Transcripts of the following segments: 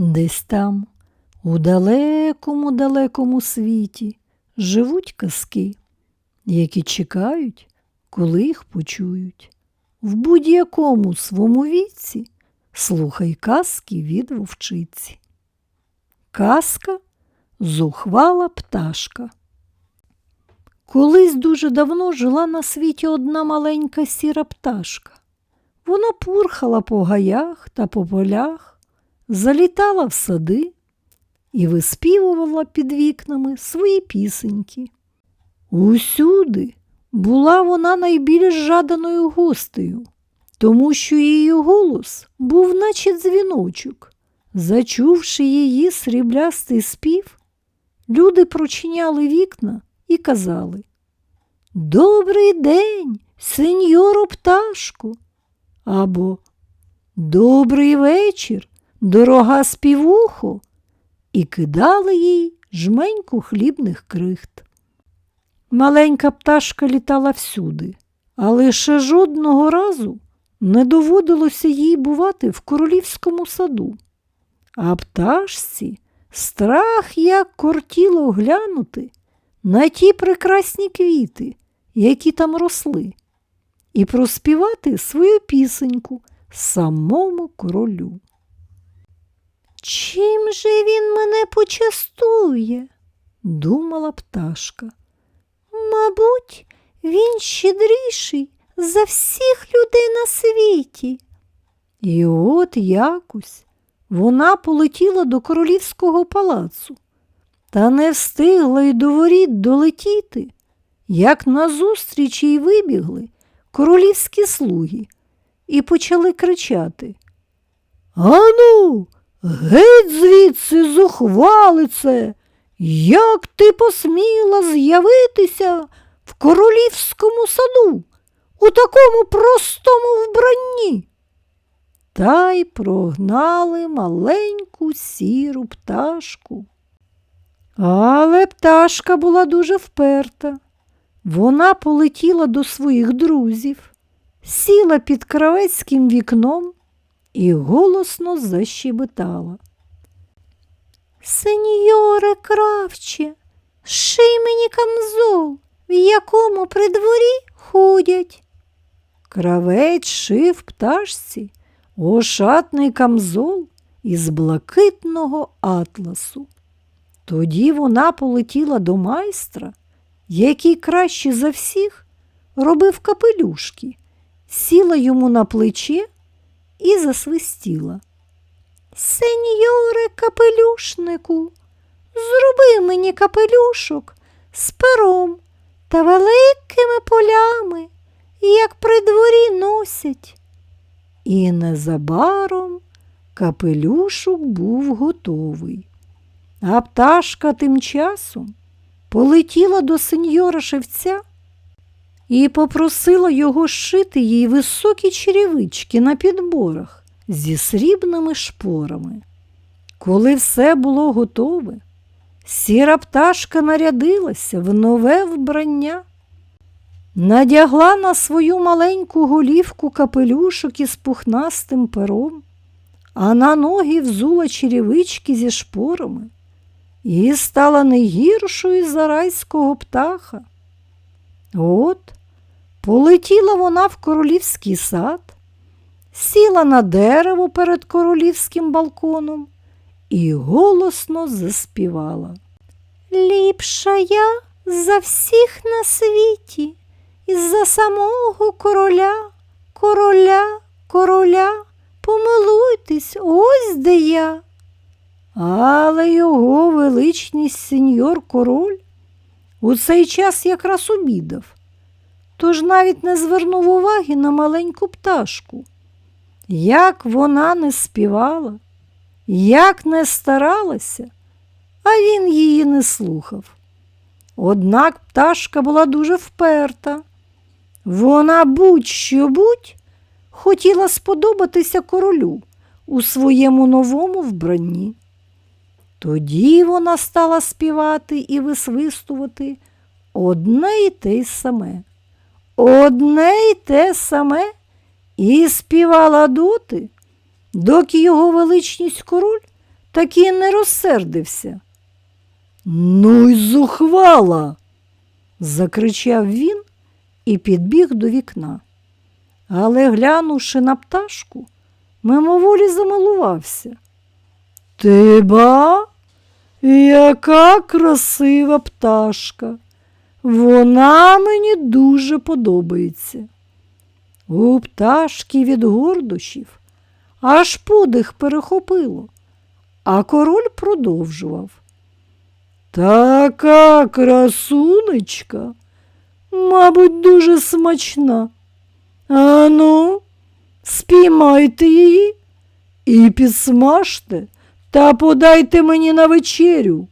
Десь там, у далекому далекому світі, живуть казки, які чекають, коли їх почують. В будь-якому свому віці слухай казки від вовчиці. Казка зухвала пташка. Колись дуже давно жила на світі одна маленька сіра пташка. Вона пурхала по гаях та по полях, залітала в сади і виспівувала під вікнами свої пісеньки. Усюди була вона найбільш жаданою гостею, тому що її голос був, наче дзвіночок. Зачувши її сріблястий спів, люди прочиняли вікна і казали Добрий день, сеньору пташку. Або Добрий вечір, дорога співухо, і кидали їй жменьку хлібних крихт. Маленька пташка літала всюди, але ще жодного разу не доводилося їй бувати в королівському саду. А пташці страх як кортіло глянути на ті прекрасні квіти, які там росли, і проспівати свою пісеньку самому королю. Чим же він мене почастує? думала пташка. Мабуть, він щедріший за всіх людей на світі. І от якось вона полетіла до королівського палацу, та не встигла й до воріт долетіти, як назустріч їй вибігли королівські слуги і почали кричати. Ану, геть звідси, зухвалице, як ти посміла з'явитися в королівському саду у такому простому вбранні? Та й прогнали маленьку сіру пташку. Але пташка була дуже вперта. Вона полетіла до своїх друзів, сіла під кравецьким вікном і голосно защебетала. Сеньоре кравче, ший мені камзол, в якому при дворі ходять. Кравець шив пташці ошатний камзол із блакитного атласу. Тоді вона полетіла до майстра, який краще за всіх робив капелюшки, сіла йому на плече і засвистіла. Сеньоре капелюшнику, зроби мені капелюшок з пером та великими полями, як при дворі носять. І незабаром капелюшок був готовий. А пташка тим часом полетіла до сеньора шевця і попросила його шити їй високі черевички на підборах зі срібними шпорами. Коли все було готове, сіра пташка нарядилася в нове вбрання, надягла на свою маленьку голівку капелюшок із пухнастим пером, а на ноги взула черевички зі шпорами і стала не гіршою за райського птаха. От полетіла вона в королівський сад, сіла на дерево перед королівським балконом і голосно заспівала. Ліпша я за всіх на світі, і за самого короля, короля, короля, помилуйтесь, ось де я. Але його величність сеньор король у цей час якраз обідав, тож навіть не звернув уваги на маленьку пташку. Як вона не співала, як не старалася, а він її не слухав. Однак пташка була дуже вперта. Вона будь-що будь хотіла сподобатися королю у своєму новому вбранні. Тоді вона стала співати і висвистувати одне й те й саме, одне й те саме і співала доти, доки його величність король так і не розсердився. Ну й зухвала. закричав він і підбіг до вікна. Але, глянувши на пташку, мимоволі замилувався. Ти ба, яка красива пташка. Вона мені дуже подобається. У пташки від гордощів аж подих перехопило, а король продовжував. Така красунечка, мабуть, дуже смачна. Ану, спіймайте її і підсмажте та подайте мені на вечерю.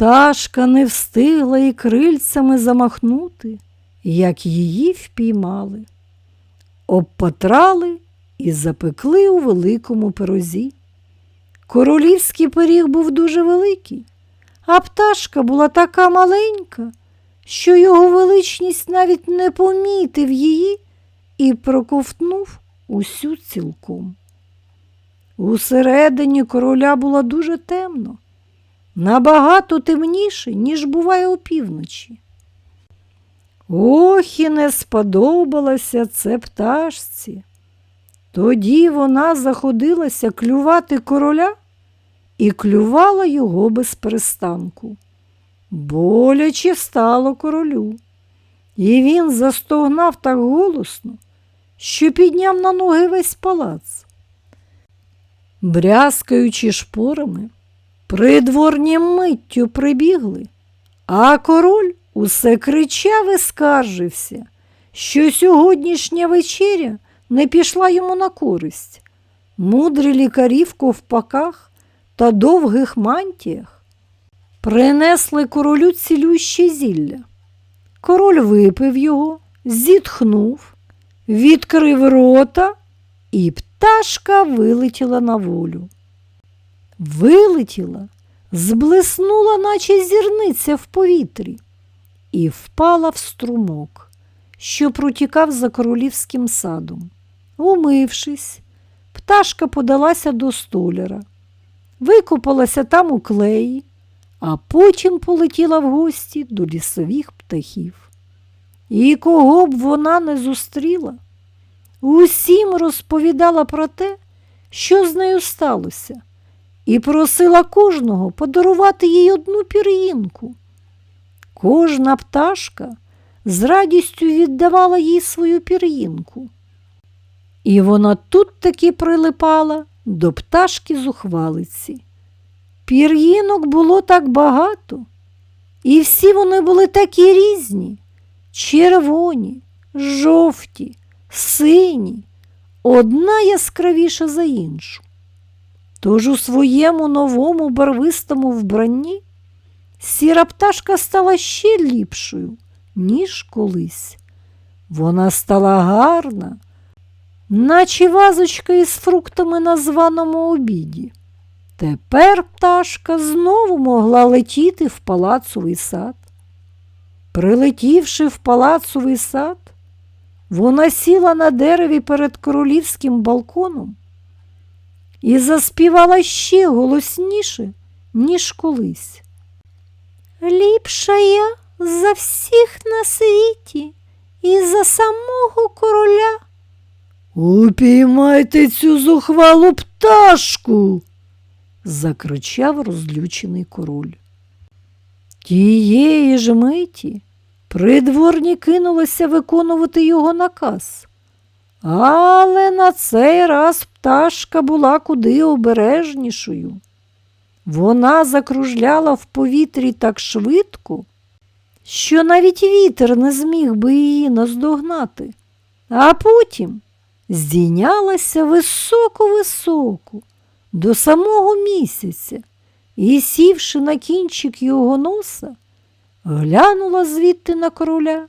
Пташка не встигла і крильцями замахнути, як її впіймали, обпатрали і запекли у великому пирозі. Королівський пиріг був дуже великий, а пташка була така маленька, що його величність навіть не помітив її і проковтнув усю цілком. Усередині короля було дуже темно, набагато темніше, ніж буває опівночі. Ох і не сподобалося це пташці. Тоді вона заходилася клювати короля і клювала його без перестанку. Боляче стало королю, і він застогнав так голосно, що підняв на ноги весь палац. Брязкаючи шпорами, придворні миттю прибігли, а король усе кричав і скаржився, що сьогоднішня вечеря не пішла йому на користь. Мудрі лікарі в ковпаках та довгих мантіях принесли королю цілюще зілля. Король випив його, зітхнув, відкрив рота, і пташка вилетіла на волю. Вилетіла, зблиснула, наче зірниця в повітрі, і впала в струмок, що протікав за королівським садом. Умившись, пташка подалася до столяра, викопалася там у клеї, а потім полетіла в гості до лісових птахів. І кого б вона не зустріла, усім розповідала про те, що з нею сталося, і просила кожного подарувати їй одну пір'їнку. Кожна пташка з радістю віддавала їй свою пір'їнку. І вона тут таки прилипала до пташки зухвалиці. Пір'їнок було так багато, і всі вони були такі різні, червоні, жовті, сині, одна яскравіша за іншу. Тож у своєму новому барвистому вбранні сіра пташка стала ще ліпшою, ніж колись. Вона стала гарна, наче вазочка із фруктами на званому обіді. Тепер пташка знову могла летіти в палацовий сад. Прилетівши в палацовий сад, вона сіла на дереві перед королівським балконом і заспівала ще голосніше, ніж колись. Ліпша я за всіх на світі і за самого короля. Упіймайте цю зухвалу пташку, закричав розлючений король. Тієї ж миті придворні кинулися виконувати його наказ. Але на цей раз пташка була куди обережнішою. Вона закружляла в повітрі так швидко, що навіть вітер не зміг би її наздогнати, а потім здійнялася високо-високо до самого місяця і, сівши на кінчик його носа, глянула звідти на короля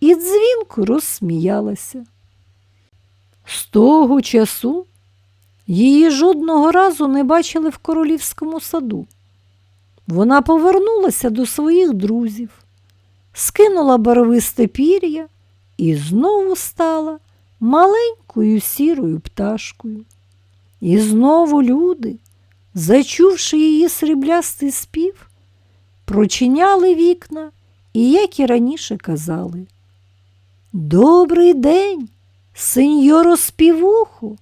і дзвінко розсміялася. Того часу її жодного разу не бачили в королівському саду. Вона повернулася до своїх друзів, скинула барвисте пір'я і знову стала маленькою сірою пташкою. І знову люди, зачувши її сріблястий спів, прочиняли вікна і, як і раніше казали, Добрий день, сеньоро співуху.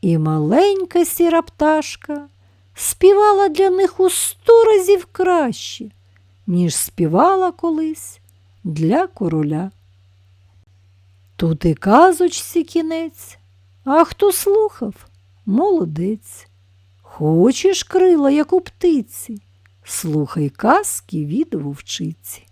І маленька сіра пташка співала для них у сто разів краще, ніж співала колись для короля. Тут і казочці кінець, а хто слухав, молодець. Хочеш крила, як у птиці, слухай казки від вовчиці.